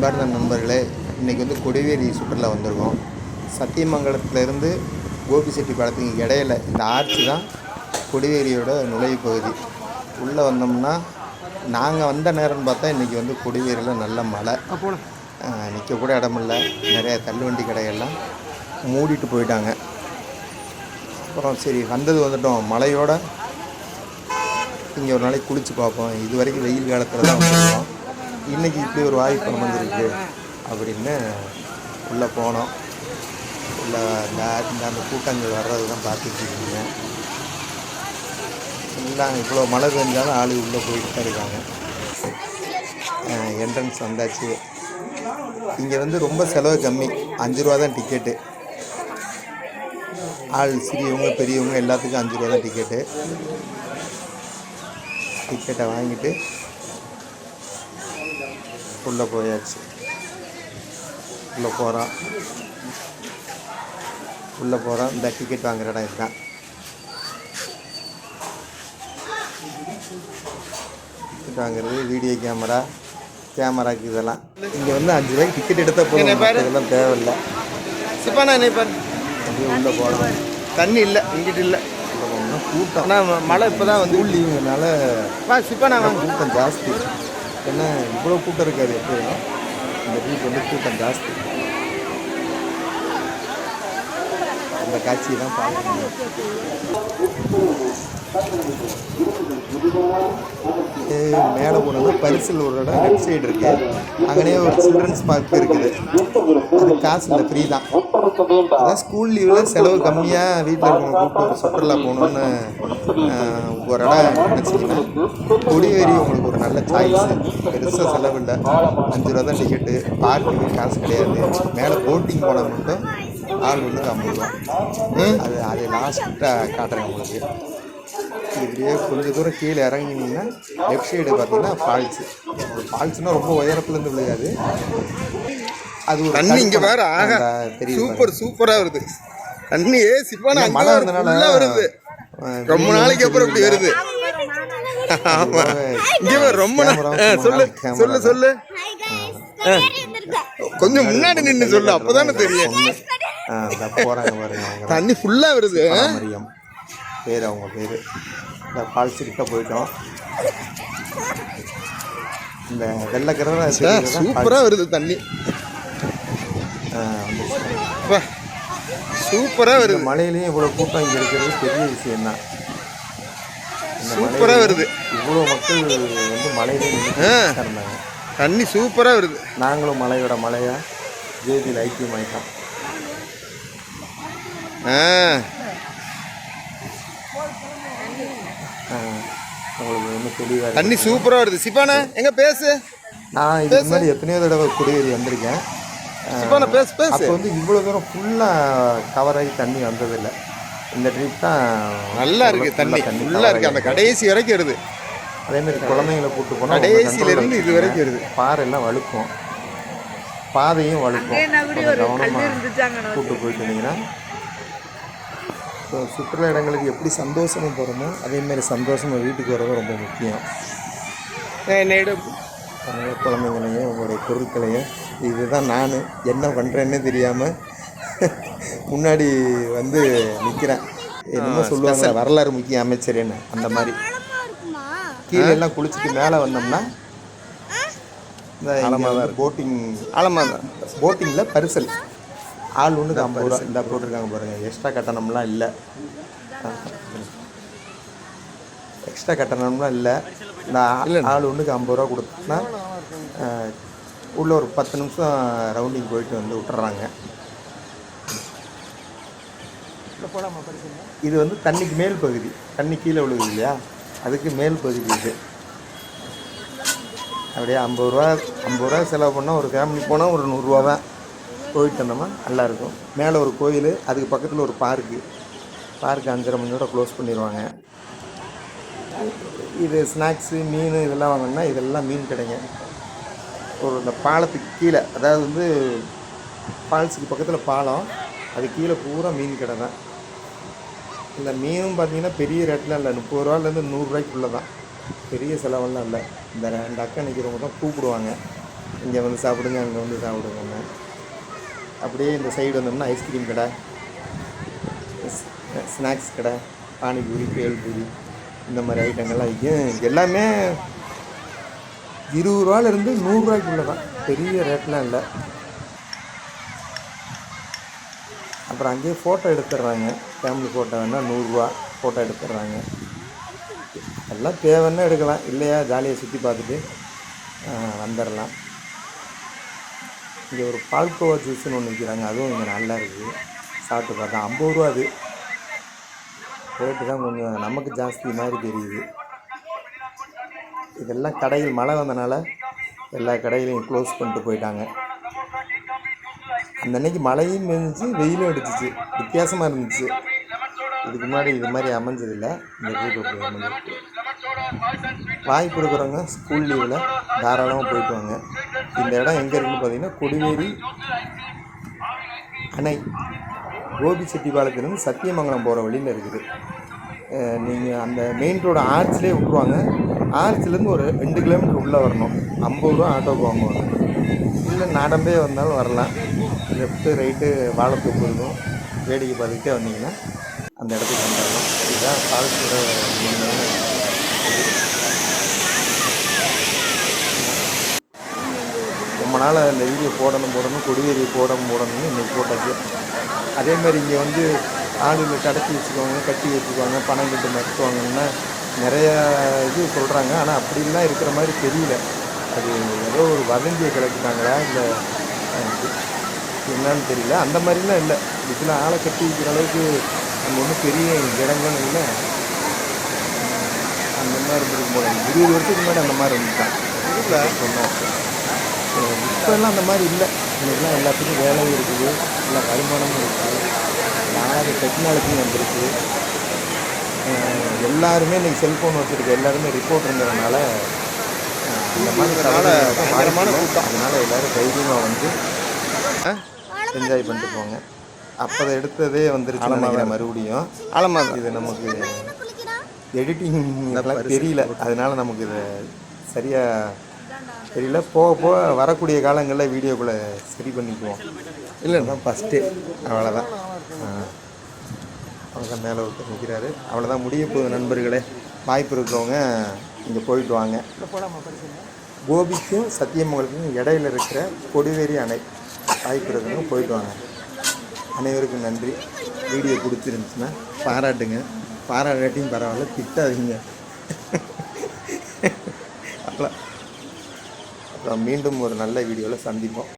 அன்பார்ந்த நண்பர்களே இன்றைக்கி வந்து கொடிவேரி சுற்றுலா வந்திருக்கோம். சத்தியமங்கலத்துலேருந்து கோபிச்செட்டிப்பாளையத்துக்கு இடையில இந்த ஆர்ச்சு தான் கொடிவேரியோட நுழைவு பகுதி. உள்ளே வந்தோம்னா நாங்கள் வந்த நேரம்னு பார்த்தா இன்றைக்கி வந்து கொடிவேரியில் நல்ல மழை. நிற்க கூட இடமில்ல நிறைய தள்ளுவண்டி கடைகள்லாம் மூடிட்டு போயிட்டாங்க. அப்புறம் சரி வந்தது வந்துட்டோம். மழையோட இங்கே ஒரு நாளைக்கு குளித்து பார்ப்போம். இது வரைக்கும் வெயில் காலத்தில் தான் வந்திருக்கோம். இன்றைக்கி இப்படி ஒரு வாய்ப்பு அமைஞ்சிருக்கு அப்படின்னு உள்ளே போனோம். உள்ளே இந்த இந்த அந்த கூட்டங்கள் வர்றது தான் பார்த்துட்டு இருக்கீங்க. எல்லாம் இவ்வளோ மழை பெஞ்சாலும் ஆளு உள்ளே போயிட்டு தான் இருக்காங்க. என்ட்ரன்ஸ் வந்தாச்சு. இங்கே வந்து ரொம்ப செலவு கம்மி. அஞ்சு ரூபா தான் டிக்கெட்டு ஆள் சிறியவங்க பெரியவங்க எல்லாத்துக்கும் அஞ்சு ரூபா தான் டிக்கெட்டு டிக்கெட்டை வாங்கிட்டு உள்ளே போயாச்சு. உள்ளே போகிறோம் உள்ளே போகிறோம் இந்த டிக்கெட் வாங்குற இடம் இதுதான். டிக்கெட் வாங்குறது வீடியோ கேமரா கேமராக்கு இதெல்லாம். இங்கே வந்து அஞ்சு ரூபாய்க்கு டிக்கெட் எடுத்தால் போதும் இதெல்லாம் தேவையில்லை. சிப்பாண்ணா அப்படியே உள்ளே போகலாம் தண்ணி இல்லை இங்கிட்டு இல்லை. கூட்டம். ஆனால் மழை இப்போ தான் வந்து சிப்பாண்ணா வாங்க கூட்டம் ஜாஸ்தி. ஏன்னா இவ்வளோ கூட்டம் இருக்காது எப்பயும் இந்த வீக் வந்து கூட்டம் ஜாஸ்தி. அந்த காட்சியை தான் பார்க்கணும் மேலே போனோம்னா பரிசில் ஒரு இடம் லெஃப்ட் சைடு இருக்குது அங்கனே ஒரு சில்ட்ரன்ஸ் பார்க் இருக்குது அது காசு இல்லை ஃப்ரீ தான் அதான் ஸ்கூல் லீவில் செலவு கம்மியாக வீட்டில் இருக்கவங்க கூப்பிட்டு சுற்றுலா போகணுன்னு ஒரு இடம் நினச்சிங்கன்னா கொடிவேரி உங்களுக்கு ஒரு நல்ல சாய்ஸ் பெருசாக செலவு இல்லை. அஞ்சு ரூபா தான் டிக்கெட்டு பார்க்குக்கு காசு கிடையாது மேலே போட்டிங் போனால் மட்டும் ஆள் ஒன்றுக்கு ஐம்பது ரூபா அது அது லாஸ்ட்டாக காட்டுறேன் உங்களுக்கு. இப்படியே கொஞ்சம் தூரம் கீழே இறங்கினீங்கன்னா லெஃப்ட் சைடு பார்த்தீங்கன்னா ஃபால்ஸு ஃபால்ஸ்னால் ரொம்ப உயரத்துலேருந்து விழுகாது. அது ஒரு தண்ணி இங்கே வேற ஆக. தெரியுது சூப்பர் சூப்பராக வருது. தண்ணி பாருங்க. மழை இருந்தனால நல்லா வருது. ரொம்ப நாளைக்கு அப்புறம் இப்படி வருது. ஆமா. இங்கே ரொம்ப சொல்லு சொல்லு. சொல்லு. கொஞ்சம் முன்னாடி நின்று சொல்லு அப்பதானே தெரியும். போகிறாங்க பாருங்க தண்ணி ஃபுல்லாக வருது. மரியம் பேர் அவங்க பேர். இந்த ஃபால்ஸ் கிட்ட போயிட்டோம். இந்த வெள்ளக்கரை சூப்பராக வருது தண்ணி. சூப்பராக வருது. மலையிலையும் இவ்வளோ கூட்டம் இங்கே இருக்கிறது பெரிய விஷயம் தான் சூப்பரா வருது. இவ்வளோ மக்கள் வந்து மலையிலே நின்று ஆ. இருந்தாங்க தண்ணி சூப்பராக வருது. நாங்களும் மலையோட மலையா? ஜேபியில் ஐக்கியமாயிட்டோம் ஆ தண்ணி சூப்பராக வருது. சிப்பாண்ணா எங்க பேசு. நான் இதுக்கு முன்னாடி எத்தனையோ தடவை குடியேறி வந்திருக்கேன். சிப்பாண்ணா பேசு பேசு. அப்போ வந்து இவ்வளோ தூரம் ஃபுல்லாக கவர் ஆகி தண்ணி வந்ததில்லை. இந்த ட்ரிப் தான் நல்லா இருக்கு தண்ணி. ஃபுல்லாக இருக்கு. அந்த கடைசி வரைக்கும் வருது. அதே மாதிரி குழந்தைங்களை கூட்டு போனால் கடைசியில இருந்து இது வரைக்கும் வருது. பாறை எல்லாம் வழுக்கும். பாதையும் வழுக்கும். கொஞ்சம் கவனமா கூட்டு போயிட்டு இருந்தீங்கன்னா ஸோ சுற்றுலா இடங்களுக்கு எப்படி சந்தோஷமாக போகிறோமோ அதே மாதிரி சந்தோஷமாக வீட்டுக்கு வரதும் ரொம்ப முக்கியம். என்னையோட அதனால் குழந்தைங்களையும் உங்களுடைய பொருட்களையும் இதுதான் நான். என்ன பண்ணுறேன்னே தெரியாமல் முன்னாடி வந்து நிற்கிறேன் என்னமோ சொல்லுவாங்க வரலாறு முக்கிய அமைச்சரேன்னு அந்த மாதிரி. கீழே எல்லாம் குளிச்சுட்டு மேலே வந்தோம்னா இந்த போட்டிங் ஆழமாக தான் போட்டிங்கில் பரிசல். ஆள் ஒன்றுக்கு ஐம்பது ரூபா. இந்த போட்டிருக்காங்க பாருங்கள் எக்ஸ்ட்ரா கட்டணம்லாம் இல்லை. எக்ஸ்ட்ரா கட்டணம்லாம் இல்லை. இந்த ஆள் ஒன்றுக்கு ஐம்பது ரூபா கொடுத்தா உள்ள ஒரு பத்து நிமிஷம் ரவுண்டிங் போயிட்டு வந்து விட்டுறாங்க. இது வந்து தண்ணிக்கு மேல் பகுதி. தண்ணி கீழே விழுகுது இல்லையா? அதுக்கு மேல் பகுதி இது. அப்படியே ஐம்பது ரூபா ஐம்பது ரூபா செலவு பண்ணால் ஒரு ஃபேமிலி போனால் ஒரு நூறுரூவா தான் போயிட்டு வந்தோம்னா நல்லாயிருக்கும். மேலே ஒரு கோயில் அதுக்கு பக்கத்தில் ஒரு பார்க்கு. பார்க் அஞ்சரை மணியோட க்ளோஸ் பண்ணிடுவாங்க இது ஸ்நாக்ஸு மீன் இதெல்லாம் வாங்கினா இதெல்லாம் மீன் கடைங்க. ஒரு இந்த பாலத்துக்கு கீழே அதாவது வந்து ஃபால்ஸுக்கு பக்கத்தில் பாலம் அது கீழே பூரா மீன் கடை தான். இந்த மீனும் பார்த்தீங்கன்னா பெரிய ரேட்லாம் இல்லை. முப்பது ரூபாலேருந்து நூறுரூவாய்க்குள்ளே தான். பெரிய செலவெல்லாம் இல்லை. இந்த ரெண்டு அக்கா நிற்கிறவங்க தான் கூப்பிடுவாங்க. இங்கே வந்து சாப்பிடுங்க அங்கே வந்து சாப்பிடுங்கன்னு. அப்படியே இந்த சைடு வந்தோம்னா ஐஸ்கிரீம் கடை ஸ்நாக்ஸ் கடை பானிபூரி பேல்பூரி இந்த மாதிரி ஐட்டங்கள்லாம் விற்கும் எல்லாமே இருபது ரூபாலேருந்து நூறுரூவாய்க்குள்ளே தான். பெரிய ரேட்லாம் இல்லை. அப்புறம் அங்கேயே ஃபோட்டோ எடுத்துடுறாங்க. ஃபேமிலி ஃபோட்டோ வேணால் நூறுரூவா ஃபோட்டோ எடுத்துடுறாங்க. எல்லாம் தேவைன்னா எடுக்கலாம். இல்லையா? ஜாலியாக சுற்றி பார்த்துட்டு வந்துடலாம். இங்கே ஒரு பால்கோவா ஜூஸ்னு ஒன்று விற்கிறாங்க அதுவும் இங்கே நல்லா இருக்குது சாப்பிட்டு பார்த்தா ஐம்பது ரூபா அது. ரேட்டு தான் கொஞ்சம் நமக்கு ஜாஸ்தி மாதிரி தெரியுது. இதெல்லாம் கடையில் மழை வந்தனால எல்லா கடைகளையும் க்ளோஸ் பண்ணிட்டு போயிட்டாங்க. அந்த அன்னைக்கு மழையும் பெஞ்சிச்சு வெயிலும் அடிச்சிச்சு. வித்தியாசமாக இருந்துச்சு. இதுக்கு முன்னாடி இது மாதிரி அமைஞ்சதில்லை. இந்த ரூட் அமைஞ்சிருக்கு. வாய்ப்பு இருக்கிறவங்க ஸ்கூல் லீவில் தாராளமாக போயிட்டு வாங்க. இந்த இடம் எங்கே இருக்குன்னு பார்த்தீங்கன்னா கொடிவேரி அணை. கோபி செட்டிப்பாளையத்துலேருந்து சத்தியமங்கலம் போகிற வழியில் இருக்குது. நீங்கள் அந்த மெயின் ரோடு ஆர்ச்சிலே விட்ருவாங்க ஆர்ச்லேருந்து ஒரு ரெண்டு கிலோமீட்டர் உள்ளே வரணும். ஐம்பது ரூபா ஆட்டோக்கு வாங்குவாங்க. இல்லை நடந்தே வந்தாலும் வரலாம். லெஃப்ட்டு ரைட்டு வாழைத்தோப்பு இருக்கும் வேடிக்கை பார்த்துக்கிட்டே வந்தீங்கன்னா அந்த இடத்துக்கு வந்துடலாம். இதுதான் ஃபால்ஸோட ரொம்ப நாள் அந்த வீடியோ போடணும் போடணும் கொடிவேரி போடணும் போடணும்னு இன்றைக்கி போட்டாச்சு. அதே மாதிரி இங்கே வந்து ஆளுங்க கடத்தி வச்சுக்குவாங்க கட்டி வச்சுக்குவாங்க பணம் கட்டு மிரட்டுவாங்கன்னா நிறைய இது சொல்கிறாங்க ஆனால் அப்படிலாம் இருக்கிற மாதிரி தெரியல. அது ஏதோ ஒரு வதந்தியை கிளப்பிட்டாங்களா? இல்லை என்னன்னு தெரியல. அந்த மாதிரிலாம் இல்லை. இதில் ஆளை கட்டி வைக்கிற அளவுக்கு நம்ம ஒன்றும் பெரிய இடங்களும் இல்லை. அந்த மாதிரி இருந்திருக்கும் போல. இருபது வருஷத்துக்கு முன்னாடி அந்த மாதிரி இருந்துட்டான் சொன்னோம் இப்போல்லாம் அந்த மாதிரி இல்லை. இன்னைக்கெல்லாம் எல்லாத்துக்கும் வேலை இருக்குது எல்லா வருமானமும் இருக்குது யார் டெக்னாலஜியும் வந்திருக்கு. எல்லாருமே இன்னைக்கு செல்ஃபோன் வச்சுருக்க எல்லாருமே ரிப்போர்ட்டுங்கிறதுனால இந்த மாதிரி கூட்டம். அதனால எல்லாரும் தைரியமாக வந்து என்ஜாய் பண்ணிட்டு போங்க. அப்போ அதை எடுத்ததே வந்துருச்சு நினைக்கிறேன் மறுபடியும். ஆழமாக இது நமக்கு எடிட்டிங் தெரியல. அதனால நமக்கு இது சரியாக தெரியல. போக போக வரக்கூடிய காலங்களில் வீடியோக்குள்ளே சரி பண்ணிக்குவோம். இல்லை தான் ஃபஸ்ட்டு அவ்வளோதான் அவ்வளோதான் மேலே ஒருத்தர் நிற்கிறாரு அவ்வளோதான் முடிய போகுது நண்பர்களே. வாய்ப்பு இருக்கிறவங்க இங்கே போயிட்டு வாங்க. கோபிக்கும் சத்தியமங்கலத்துக்கும் இடையில இருக்கிற கொடிவேரி அணை வாய்ப்பு இருக்கிறவங்க போயிட்டு வாங்க. அனைவருக்கும் நன்றி. வீடியோ பிடிச்சிருந்துச்சுன்னா பாராட்டுங்க. பாராட்டாட்டியும் பரவாயில்ல. திட்டாதீங்க. அவ்வளோ மீண்டும் ஒரு நல்ல வீடியோவில் சந்திப்போம்.